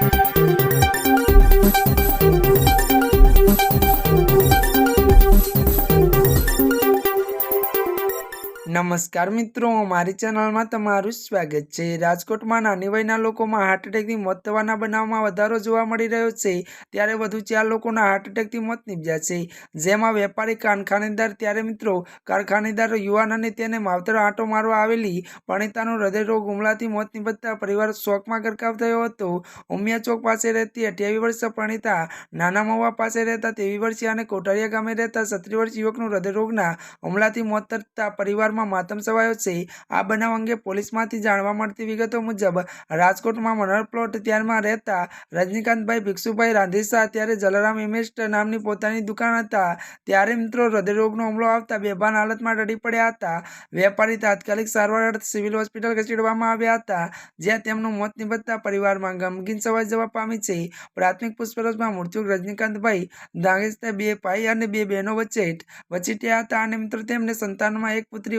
Thank you. નમસ્કાર મિત્રો, મારી ચેનલમાં તમારું સ્વાગત છે. રાજકોટમાં નાની વયના લોકોમાં હાર્ટ એટેકથી મોત થવાના બનાવમાં વધારો જોવા મળી રહ્યો છે. ત્યારે વધુ ચાર લોકોના હાર્ટ એટેકથી મોત નીપજ્યા છે. જેમાં વેપારી, કારખાનેદાર ત્યારે મિત્રો, કારખાનેદાર, યુવાન અને તેને માવતર આંટો મારવા આવેલી પણિતાનો હૃદયરોગ હુમલાથી મોત નીપજતા પરિવાર શોકમાં ગરકાવ થયો હતો. ઉમિયા ચોક પાસે રહેતી અઠ્યાવીસ વર્ષ પણિતા નાના મહુવા પાસે રહેતા તેવી વર્ષીય અને કોઠારિયા ગામે રહેતા સત્રી વર્ષ યુવકનું હૃદયરોગના હુમલાથી મોત થતા પરિવારમાં માતમ સવાયો છે. આ બનાવ અંગે પોલીસમાંથી જાણવા મળતી વિગતો મુજબ, રાજકોટમાં મનોહર પ્લોટ ત્યારમાં રહેતા રજનીકાંતભાઈ ભિક્ષુભાઈ રાંધીસા ત્યારે જલારામ ઇમેસ્ટ નામની પોતાની દુકાન હતા. ત્યારે મિત્રો, હૃદયરોગનો હુમલો આવતા બેભાન હાલતમાં ડડી પડ્યા હતા. વેપારી તાત્કાલિક સારવાર અર્થે સિવિલ હોસ્પિટલ ખસેડવામાં આવ્યા હતા, જ્યાં તેમનું મોત નિપજતા પરિવારમાં ગમગીન સવાઈ જવા પામી છે. પ્રાથમિક પૂછપરછમાં મૃત્યુ રજનીકાંતભાઈ દાંગેસ્તા બે ભાઈ અને બે બહેનો વચ્ચે વચીટ્યા હતા અને મિત્રો, તેમને સંતાનમાં એક પુત્રી